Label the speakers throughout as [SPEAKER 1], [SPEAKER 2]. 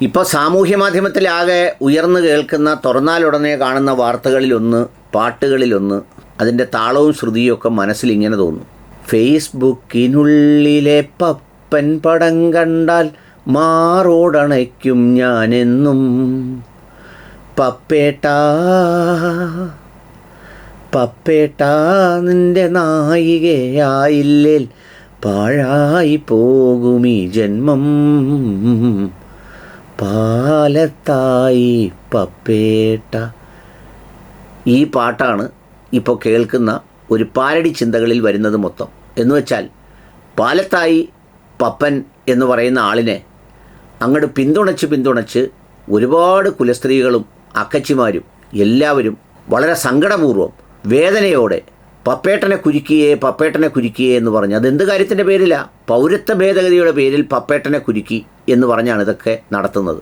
[SPEAKER 1] ഇപ്പോൾ സാമൂഹ്യ മാധ്യമത്തിലാകെ ഉയർന്നു കേൾക്കുന്ന തുറന്നാലുടനെ കാണുന്ന വാർത്തകളിലൊന്ന് പാട്ടുകളിലൊന്ന് അതിന്റെ താളവും ശ്രുതിയും ഒക്കെ മനസ്സിൽ ഇങ്ങനെ തോന്നും. ഫേസ്ബുക്കിനുള്ളിലെ പപ്പൻ പടം കണ്ടാൽ മാറോടണയ്ക്കും ഞാനെന്നും. പപ്പേട്ടാ പപ്പേട്ടാ നിന്റെ നായികയായില്ലേൽ പാഴായി പോകും ഈ ജന്മം. പാലത്തായി പപ്പേട്ട. ഈ പാട്ടാണ് ഇപ്പോൾ കേൾക്കുന്ന ഒരു പാരടി ചിന്തകളിൽ വരുന്നത് മൊത്തം. എന്ന് വെച്ചാൽ പാലത്തായി പപ്പൻ എന്ന് പറയുന്ന ആളിനെ അങ്ങോട്ട് പിന്തുണച്ച് പിന്തുണച്ച് ഒരുപാട് കുലസ്ത്രീകളും അക്കച്ചിമാരും എല്ലാവരും വളരെ സങ്കടപൂർവം വേദനയോടെ പപ്പേട്ടനെ കുരുക്കിയേ പപ്പേട്ടനെ കുരുക്കിയേ എന്ന് പറഞ്ഞ്. അതെന്ത് കാര്യത്തിന്റെ പേരിലാണ് പൗരത്വ ഭേദഗതിയുടെ പേരിൽ പപ്പേട്ടനെ കുരുക്കി എന്ന് പറഞ്ഞാണ് ഇതൊക്കെ നടത്തുന്നത്.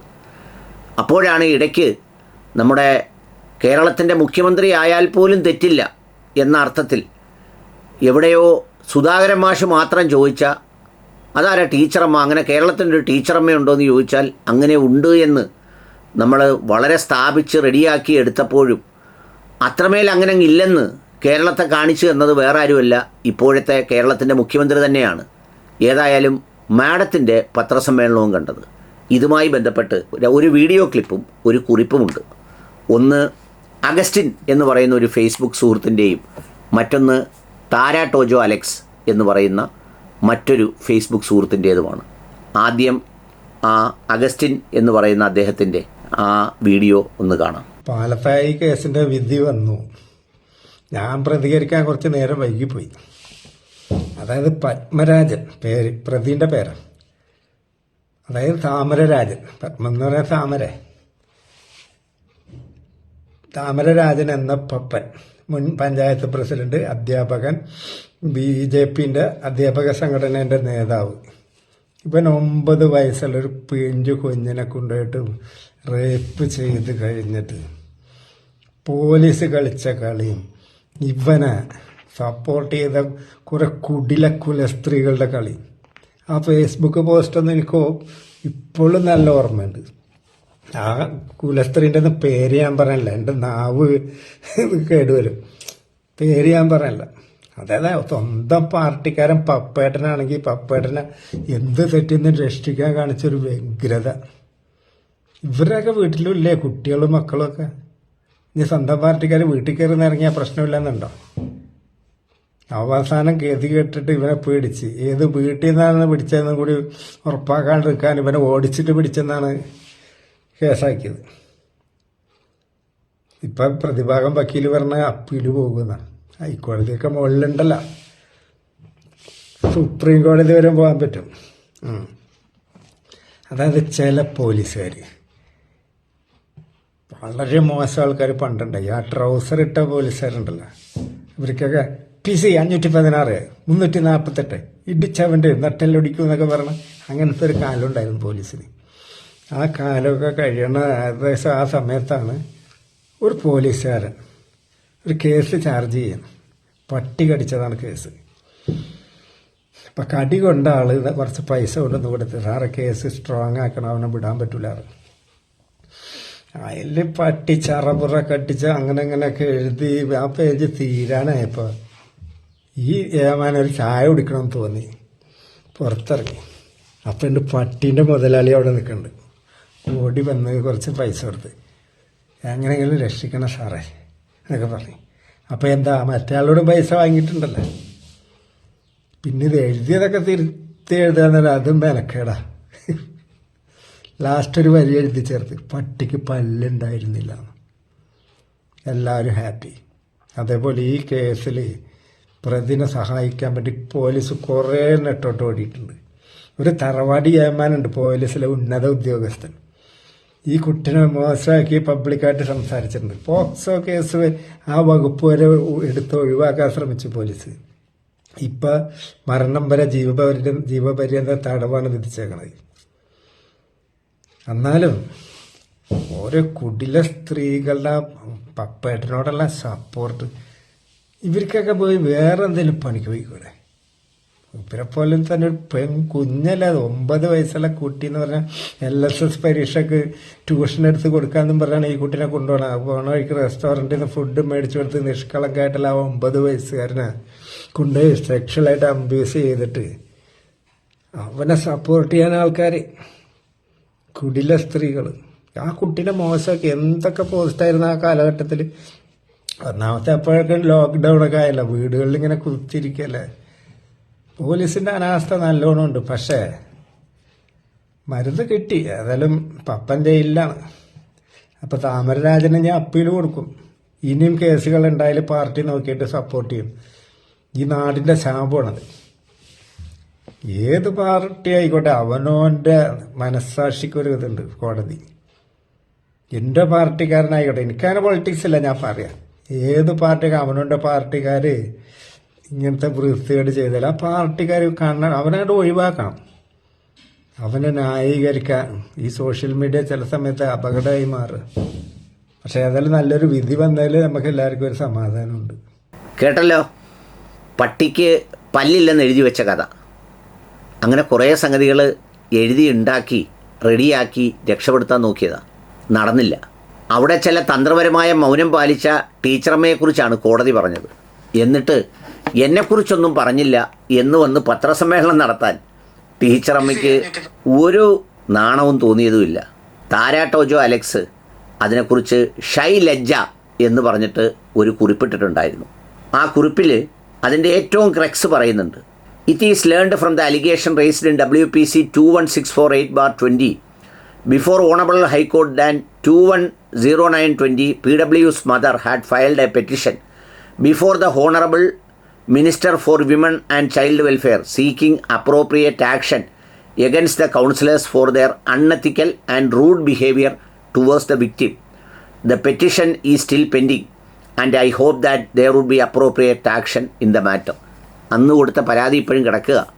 [SPEAKER 1] അപ്പോഴാണ് ഇടയ്ക്ക് നമ്മുടെ കേരളത്തിന്റെ മുഖ്യമന്ത്രി ആയാൽ പോലും തെറ്റില്ല എന്ന അർത്ഥത്തിൽ എവിടെയോ സുധാകരൻ മാഷ് മാത്രം ചോദിച്ച അതാരാ ടീച്ചറമ്മ? അങ്ങനെ കേരളത്തിന്റെ ഒരു ടീച്ചറമ്മ ഉണ്ടോ എന്ന് ചോദിച്ചാൽ അങ്ങനെ ഉണ്ട് എന്ന് നമ്മൾ വളരെ സ്ഥാപിച്ച് റെഡിയാക്കി എടുത്തപ്പോഴും അത്രമേൽ അങ്ങനെ ഇല്ലെന്ന് കേരളത്തെ കാണിച്ചു തന്നത് വേറെ ആരുമല്ല ഇപ്പോഴത്തെ കേരളത്തിന്റെ മുഖ്യമന്ത്രി തന്നെയാണ്. ഏതായാലും മാഡത്തിന്റെ പത്രസമ്മേളനവും കണ്ടത്. ഇതുമായി ബന്ധപ്പെട്ട് ഒരു വീഡിയോ ക്ലിപ്പും ഒരു കുറിപ്പുമുണ്ട്. ഒന്ന് അഗസ്റ്റിൻ എന്ന് പറയുന്ന ഒരു ഫേസ്ബുക്ക് സുഹൃത്തിന്റെയും മറ്റൊന്ന് താര ടോജോ അലക്സ് എന്ന് പറയുന്ന മറ്റൊരു ഫേസ്ബുക്ക് സുഹൃത്തിന്റേതുമാണ് ആദ്യം ആ അഗസ്റ്റിൻ എന്ന് പറയുന്ന അദ്ദേഹത്തിന്റെ ആ വീഡിയോ ഒന്ന് കാണാം.
[SPEAKER 2] പാലത്തായി കേസിന്റെ വിധി വന്നു. ഞാൻ പ്രതികരിക്കാൻ കുറച്ച് നേരം വൈകിപ്പോയി. അതായത് പത്മരാജൻ പേര് പ്രതിന്റെ പേരാണ് അതായത് താമരരാജൻ. പത്മം എന്ന് പറയാൻ താമര. താമരരാജൻ എന്ന പപ്പൻ മുൻ പഞ്ചായത്ത് പ്രസിഡന്റ് അധ്യാപകൻ ബി ജെ പിന്റെ അധ്യാപക സംഘടനയുടെ നേതാവ്. ഇവൻ ഒമ്പത് വയസ്സുള്ളൊരു പിഞ്ചു കുഞ്ഞിനെ കൊണ്ടുപോയിട്ട് റേപ്പ് ചെയ്ത് കഴിഞ്ഞിട്ട് പോലീസ് കളിച്ച കളിയും ഇവനെ സപ്പോർട്ട് ചെയ്ത കുറെ കുടിലക്കുല സ്ത്രീകളുടെ കളി. ആ ഫേസ്ബുക്ക് പോസ്റ്റൊന്നും എനിക്ക് ഇപ്പോഴും നല്ല ഓർമ്മയുണ്ട്. ആ കുലസ്ത്രീന്റെ ഒന്നും പേര് ഞാൻ പറയണില്ല എന്റെ നാവ് കേടുവരും പേര് ഞാൻ പറയണില്ല അതായത് സ്വന്തം പാർട്ടിക്കാരൻ പപ്പേട്ടനാണെങ്കിൽ പപ്പേട്ടനെ എന്ത് തെറ്റിന്ന് രക്ഷിക്കാൻ കാണിച്ചൊരു വ്യഗ്രത. ഇവരൊക്കെ വീട്ടിലും ഇല്ലേ കുട്ടികളും മക്കളും ഒക്കെ? ഇനി സ്വന്തം പാർട്ടിക്കാർ വീട്ടിൽ കയറി ഇറങ്ങിയ പ്രശ്നമില്ലെന്നുണ്ടോ? അവസാനം ഗതി കേട്ടിട്ട് ഇവനെ പേടിച്ച്. ഏത് വീട്ടിൽ നിന്നാണ് പിടിച്ചതെന്നും കൂടി ഉറപ്പാക്കാണ്ടിരിക്കാൻ ഇവനെ ഓടിച്ചിട്ട് പിടിച്ചെന്നാണ് കേസാക്കിയത്. ഇപ്പൊ പ്രതിഭാഗം വക്കീൽ പറഞ്ഞ അപ്പീൽ പോകുന്ന ഹൈക്കോടതിയൊക്കെ മുകളിലുണ്ടല്ലോ. സുപ്രീം കോടതി വരെ പോകാൻ പറ്റും. അതായത് ചില പോലീസുകാർ വളരെ മോശം ആൾക്കാർ പണ്ടുണ്ടായി ആ ട്രൗസർ ഇട്ട പോലീസുകാരുണ്ടല്ലോ. ഇവർക്കൊക്കെ പി സി അഞ്ഞൂറ്റി പതിനാറ് മുന്നൂറ്റി നാൽപ്പത്തെട്ട് ഇടിച്ചവന്റെ നട്ടെല്ലൊടിക്കും എന്നൊക്കെ പറഞ്ഞ അങ്ങനത്തെ ഒരു കാലം ഉണ്ടായിരുന്നു പോലീസിന്. ആ കാലമൊക്കെ കഴിയണ ഏകദേശം ആ സമയത്താണ് ഒരു പോലീസുകാരൻ ഒരു കേസ് ചാർജ് ചെയ്യുന്നത് പട്ടി കടിച്ചതാണ് കേസ്. അപ്പം കടി കൊണ്ട ആൾ കുറച്ച് പൈസ കൊണ്ടുവന്ന് കൊടുത്ത് സാറേ കേസ് സ്ട്രോങ് ആക്കണം അവനെ വിടാൻ പറ്റൂല അതിൽ പട്ടി ചറപുറ കട്ടിച്ച് അങ്ങനെ അങ്ങനെയൊക്കെ എഴുതി ആ പേജ് തീരാനായപ്പോൾ ഈ ഏമാൻ ഒരു ചായ കുടിക്കണമെന്ന് തോന്നി. പുറത്തിറങ്ങി. അപ്പം എന്റെ പട്ടീന്റെ മുതലാളി അവിടെ നിൽക്കുന്നുണ്ട് ഓടി വന്ന് കുറച്ച് പൈസ കൊടുത്ത്. എങ്ങനെയെങ്കിലും രക്ഷിക്കണം സാറേ എന്നൊക്കെ പറഞ്ഞു. അപ്പോൾ എന്താ മറ്റേ ആളോട് പൈസ വാങ്ങിയിട്ടുണ്ടല്ലോ? പിന്നെ ഇത് എഴുതിയതൊക്കെ തിരുത്തി എഴുതാന്നല്ല അതും മെനക്കേടാ. ലാസ്റ്റ് ഒരു വരി എഴുതി ചേർത്ത്. പട്ടിക്ക് പല്ലുണ്ടായിരുന്നില്ല. എല്ലാവരും ഹാപ്പി അതേപോലെ ഈ കേസിൽ പ്രതിനെ സഹായിക്കാൻ വേണ്ടി പോലീസ് കുറേ നെട്ടോട്ട് ഓടിയിട്ടുണ്ട്. ഒരു തറവാടി ഏമാനുണ്ട് പോലീസിലെ ഉന്നത ഉദ്യോഗസ്ഥൻ. ഈ കുട്ടിനെ മോശമാക്കി പബ്ലിക്കായിട്ട് സംസാരിച്ചിട്ടുണ്ട്. പോക്സോ കേസ് ആ വകുപ്പ് വരെ എടുത്ത് ഒഴിവാക്കാൻ ശ്രമിച്ചു പോലീസ്. ഇപ്പം മരണം വരെ ജീവപര്യ ജീവപര്യന്ത തടവാണ് വിധിച്ചേക്കണത്. എന്നാലും ഓരോ കുടില സ്ത്രീകളുടെ പപ്പേട്ടനോടുള്ള സപ്പോർട്ട് ഇവർക്കൊക്കെ പോയി വേറെ എന്തെങ്കിലും പണിക്ക് പോയിക്കൂടെ? ഇവരെ പോലെ തന്നെ ഒരു പെൺ കുഞ്ഞല്ല ഒമ്പത് വയസ്സുള്ള കുട്ടി എന്ന് പറഞ്ഞാൽ എൽ എസ് എസ് പരീക്ഷക്ക് ട്യൂഷൻ എടുത്ത് കൊടുക്കാമെന്നും പറഞ്ഞാണ് ഈ കുട്ടീനെ കൊണ്ടുപോകണം പോണ വഴിക്ക് റെസ്റ്റോറന്റിൽ നിന്ന് ഫുഡ് മേടിച്ചു കൊടുത്ത് നിഷ്കളങ്കായിട്ടുള്ള ആ ഒമ്പത് വയസ്സുകാരനെ കൊണ്ടുപോയി സെക്ഷലായിട്ട് അബ്യൂസ് ചെയ്തിട്ട് അവനെ സപ്പോർട്ട് ചെയ്യാൻ ആൾക്കാർ കുടില സ്ത്രീകൾ ആ കുട്ടീനെ മോശമൊക്കെ. എന്തൊക്കെ പോസ്റ്റായിരുന്നു ആ കാലഘട്ടത്തിൽ ഒന്നാമത്തെ അപ്പോഴൊക്കെ ലോക്ക്ഡൗൺ ഒക്കെ ആയല്ലോ. വീടുകളിൽ ഇങ്ങനെ കുത്തിരിക്കല്ലേ. പോലീസിന്റെ അനാസ്ഥ നല്ലോണം ഉണ്ട്. പക്ഷേ മരുന്ന് കിട്ടി. ഏതായാലും പപ്പൻ ജയിലിലാണ്. അപ്പോൾ താമരരാജനെ ഞാൻ അപ്പീൽ കൊടുക്കും. ഇനിയും കേസുകൾ ഉണ്ടായാലും പാർട്ടി നോക്കിയിട്ട് സപ്പോർട്ട് ചെയ്യും. ഈ നാടിന്റെ ശാപമാണത്. ഏത് പാർട്ടി ആയിക്കോട്ടെ അവനോന്റെ മനസ്സാക്ഷിക്ക് ഒരു ഇതുണ്ട് കോടതി. എന്റെ പാർട്ടിക്കാരനായിക്കോട്ടെ എനിക്കങ്ങനെ പൊളിറ്റിക്സ് ഇല്ല ഞാൻ പറയാം. ഏത് പാർട്ടിക്കാർ അവനോന്റെ പാർട്ടിക്കാര് ഇങ്ങനത്തെ വൃത്തികേട് ചെയ്താൽ ആ പാർട്ടിക്കാർ കാണണം അവനങ്ങോട്ട് ഒഴിവാക്കണം. അവനെ ന്യായീകരിക്കാൻ ഈ സോഷ്യൽ മീഡിയ ചില സമയത്ത് അപകടമായി മാറുക. പക്ഷെ ഏതായാലും നല്ലൊരു വിധി വന്നതിൽ നമുക്ക് എല്ലാവർക്കും ഒരു സമാധാനമുണ്ട്.
[SPEAKER 1] കേട്ടല്ലോ? പട്ടിക്ക് പല്ലില്ലെന്ന് എഴുതി വെച്ച കഥ. അങ്ങനെ കുറേ സംഗതികൾ എഴുതി ഉണ്ടാക്കി റെഡിയാക്കി രക്ഷപ്പെടുത്താൻ നോക്കിയതാണ് നടന്നില്ല. അവിടെ ചില തന്ത്രപരമായ മൗനം പാലിച്ച ടീച്ചറമ്മയെക്കുറിച്ചാണ് കോടതി പറഞ്ഞത്. എന്നിട്ട് എന്നെക്കുറിച്ചൊന്നും പറഞ്ഞില്ല എന്ന് വന്ന് പത്രസമ്മേളനം നടത്താൻ ടീച്ചറമ്മയ്ക്ക് ഒരു നാണവും തോന്നിയതുമില്ല. താരാ ടോജോ അലക്സ് അതിനെക്കുറിച്ച് ഷൈ ലജ്ജ എന്ന് പറഞ്ഞിട്ട് ഒരു കുറിപ്പിട്ടിട്ടുണ്ടായിരുന്നു. ആ കുറിപ്പിൽ അതിന്റെ ഏറ്റവും ക്രക്സ് പറയുന്നുണ്ട്. It is learned from the allegation raised in WPC 21648 bar 20 before Honorable High Court than 210920 PW's mother had filed a petition before the Honorable Minister for Women and Child Welfare seeking appropriate action against the counselors for their unethical and rude behavior towards the victim. The petition is still pending and I hope that there would be appropriate action in the matter. അന്ന് കൊടുത്ത പരാതി ഇപ്പോഴും കിടക്കുക.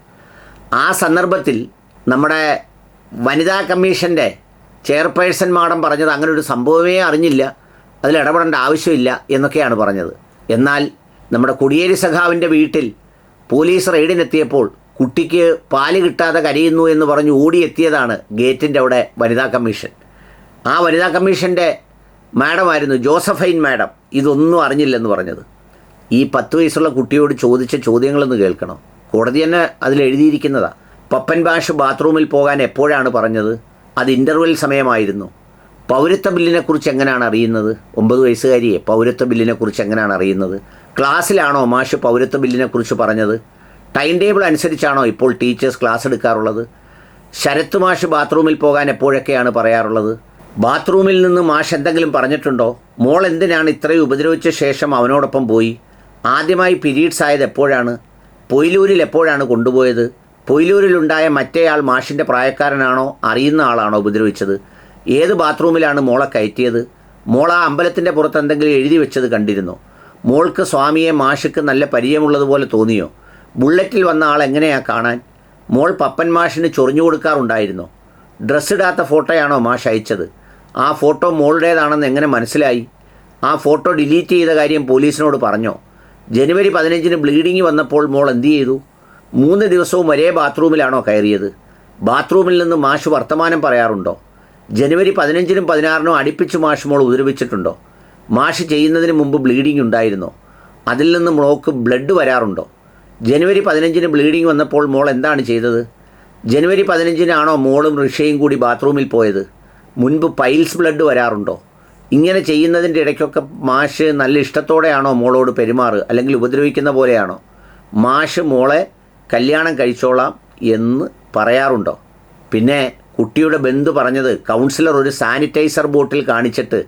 [SPEAKER 1] ആ സന്ദർഭത്തിൽ നമ്മുടെ വനിതാ കമ്മീഷന്റെ ചെയർപേഴ്സൺ മാഡം പറഞ്ഞത് അങ്ങനെ ഒരു സംഭവമേ അറിഞ്ഞില്ല. അതിൽ ഇടപെടേണ്ട ആവശ്യമില്ല എന്നൊക്കെയാണ് പറഞ്ഞത്. എന്നാൽ നമ്മുടെ കൊടിയേരി സഖാവിന്റെ വീട്ടിൽ പോലീസ് റെയ്ഡിനെത്തിയപ്പോൾ കുട്ടിക്ക് പാൽ കിട്ടാതെ കരയുന്നു എന്ന് പറഞ്ഞ് ഓടിയെത്തിയതാണ് ഗേറ്റിന്റെ അവിടെ വനിതാ കമ്മീഷൻ. ആ വനിതാ കമ്മീഷന്റെ മാഡമായിരുന്നു ജോസഫൈൻ മാഡം. ഇതൊന്നും അറിഞ്ഞില്ലെന്ന് പറഞ്ഞത്. ഈ പത്ത് വയസ്സുള്ള കുട്ടിയോട് ചോദിച്ച ചോദ്യങ്ങളെന്ന് കേൾക്കണം. കോടതി തന്നെ അതിൽ എഴുതിയിരിക്കുന്നതാ പപ്പൻ ബാഷ് ബാത്റൂമിൽ പോകാൻ എപ്പോഴാണ് പറഞ്ഞത്? അത് ഇന്റർവെൽ സമയമായിരുന്നു. പൗരത്വ ബില്ലിനെക്കുറിച്ച് എങ്ങനെയാണ് അറിയുന്നത്? ഒമ്പത് വയസ്സുകാരിയെ പൗരത്വ ബില്ലിനെക്കുറിച്ച് എങ്ങനെയാണ് അറിയുന്നത്? ക്ലാസ്സിലാണോ മാഷ് പൗരത്വ ബില്ലിനെക്കുറിച്ച് പറഞ്ഞത്? ടൈം ടേബിൾ അനുസരിച്ചാണോ ഇപ്പോൾ ടീച്ചേഴ്സ് ക്ലാസ് എടുക്കാറുള്ളത്? ശരത്ത് മാഷ് ബാത്റൂമിൽ പോകാൻ എപ്പോഴൊക്കെയാണ് പറയാറുള്ളത്? ബാത്റൂമിൽ നിന്ന് മാഷ് എന്തെങ്കിലും പറഞ്ഞിട്ടുണ്ടോ? മോൾ എന്തിനാണ് ഇത്രയും ഉപദ്രവിച്ച ശേഷം അവനോടൊപ്പം പോയി? ആദ്യമായി പീരീഡ്സ് ആയത് എപ്പോഴാണ്? പൊയിലൂരിൽ എപ്പോഴാണ് കൊണ്ടുപോയത്? പൊയിലൂരിലുണ്ടായ മറ്റേയാൾ മാഷിന്റെ പ്രായക്കാരനാണോ? അറിയുന്ന ആളാണോ ഉപദ്രവിച്ചത്? ഏത് ബാത്റൂമിലാണ് മോളെ കയറ്റിയത്? മോൾ അമ്പലത്തിന്റെ പുറത്ത് എന്തെങ്കിലും എഴുതി വെച്ചത് കണ്ടിരുന്നോ? മോൾക്ക് സ്വാമിയെ മാഷിക്ക് നല്ല പരിചയമുള്ളതുപോലെ തോന്നിയോ? ബുള്ളറ്റിൽ വന്ന ആൾ എങ്ങനെയാ കാണാൻ? മോൾ പപ്പൻ മാഷിന് ചൊറിഞ്ഞു കൊടുക്കാറുണ്ടായിരുന്നോ? ഡ്രസ്സ് ഇടാത്ത ഫോട്ടോയാണോ മാഷ് അയച്ചത്? ആ ഫോട്ടോ മോളുടേതാണെന്ന് എങ്ങനെ മനസ്സിലായി? ആ ഫോട്ടോ ഡിലീറ്റ് ചെയ്ത കാര്യം പോലീസിനോട് പറഞ്ഞോ? ജനുവരി പതിനഞ്ചിന് ബ്ലീഡിങ് വന്നപ്പോൾ മോൾ എന്ത് ചെയ്തു? മൂന്ന് ദിവസവും ഒരേ ബാത്റൂമിലാണോ കയറിയത്? ബാത്റൂമിൽ നിന്ന് മാഷ് വർത്തമാനം പറയാറുണ്ടോ? ജനുവരി പതിനഞ്ചിനും പതിനാറിനും അടുപ്പിച്ച് മാഷ് മോൾ ഉദരവിച്ചിട്ടുണ്ടോ മാഷ് ചെയ്യുന്നതിന് മുമ്പ് ബ്ലീഡിംഗ് ഉണ്ടായിരുന്നോ? അതിൽ നിന്ന് മോൾക്ക് ബ്ലഡ് വരാറുണ്ടോ? ജനുവരി പതിനഞ്ചിന് ബ്ലീഡിംഗ് വന്നപ്പോൾ മോൾ എന്താണ് ചെയ്തത്? ജനുവരി പതിനഞ്ചിനാണോ മോളും ഋഷയും കൂടി ബാത്റൂമിൽ പോയത്? മുൻപ് പൈൽസ് ബ്ലഡ് വരാറുണ്ടോ? ഇങ്ങനെ ചെയ്യുന്നതിന്റെ ഇടയ്ക്കൊക്കെ മാഷ് നല്ല ഇഷ്ടത്തോടെയാണോ മോളോട് പെരുമാറുക അല്ലെങ്കിൽ ഉപദ്രവിക്കുന്ന പോലെയാണോ? മാഷ് മോളെ കല്യാണം കഴിച്ചോളാം എന്ന് പറയാറുണ്ടോ? പിന്നെ കുട്ടിയുടെ ബന്ധു പറഞ്ഞത് കൗൺസിലർ ഒരു സാനിറ്റൈസർ ബോട്ടിൽ കാണിച്ചിട്ട്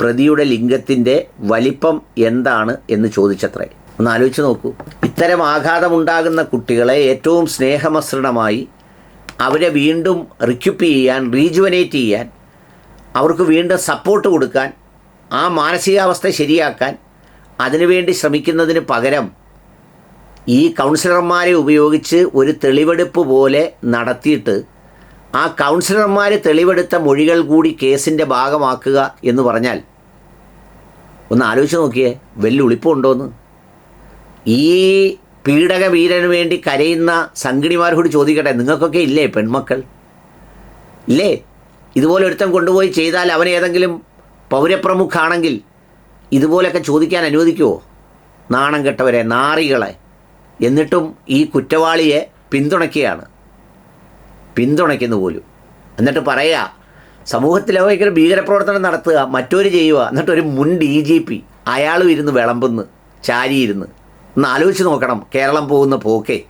[SPEAKER 1] പ്രതിയുടെ ലിംഗത്തിന്റെ വലിപ്പം എന്താണ് എന്ന് ചോദിച്ചത്രേ. ഒന്ന് ആലോചിച്ച് നോക്കൂ. ഇത്തരം ആഘാതമുണ്ടാകുന്ന കുട്ടികളെ ഏറ്റവും സ്നേഹമസൃണമായി അവരെ വീണ്ടും റിക്യുപ്പ് ചെയ്യാൻ റീജുവനേറ്റ് ചെയ്യാൻ അവർക്ക് വീണ്ടും സപ്പോർട്ട് കൊടുക്കാൻ ആ മാനസികാവസ്ഥ ശരിയാക്കാൻ അതിനുവേണ്ടി ശ്രമിക്കുന്നതിന് പകരം ഈ കൗൺസിലർമാരെ ഉപയോഗിച്ച് ഒരു തെളിവെടുപ്പ് പോലെ നടത്തിയിട്ട് ആ കൗൺസിലർമാർ തെളിവെടുത്ത മൊഴികൾ കൂടി കേസിന്റെ ഭാഗമാക്കുക എന്ന് പറഞ്ഞാൽ ഒന്ന് ആലോചിച്ച് നോക്കിയേ വെല്ലുവിളിപ്പുണ്ടോയെന്ന് ഈ പീഡക വീരന് വേണ്ടി കരയുന്ന സംഘിണിമാരോട് ചോദിക്കട്ടെ നിങ്ങൾക്കൊക്കെ ഇല്ലേ പെൺമക്കൾ? ഇല്ലേ? ഇതുപോലെ ഒരുത്തം കൊണ്ടുപോയി ചെയ്താൽ അവൻ ഏതെങ്കിലും പൗരപ്രമുഖാണെങ്കിൽ ഇതുപോലെയൊക്കെ ചോദിക്കാൻ അനുവദിക്കുമോ നാണം കെട്ടവരെ നാറികളെ. എന്നിട്ടും ഈ കുറ്റവാളിയെ പിന്തുണയ്ക്കുകയാണ്. പിന്തുണയ്ക്കുന്നു പോലും. എന്നിട്ട് പറയുക സമൂഹത്തിൽ ഭയങ്കര ഭീകരപ്രവർത്തനം നടത്തുക മറ്റൊരു ചെയ്യുക. എന്നിട്ട് ഒരു മുൻ ഡി ജി പി അയാളും ഇരുന്ന് വിളമ്പുന്ന് ചാരിയിരുന്ന്. ഒന്ന് ആലോചിച്ച് നോക്കണം കേരളം പോകുന്ന പോക്കേ.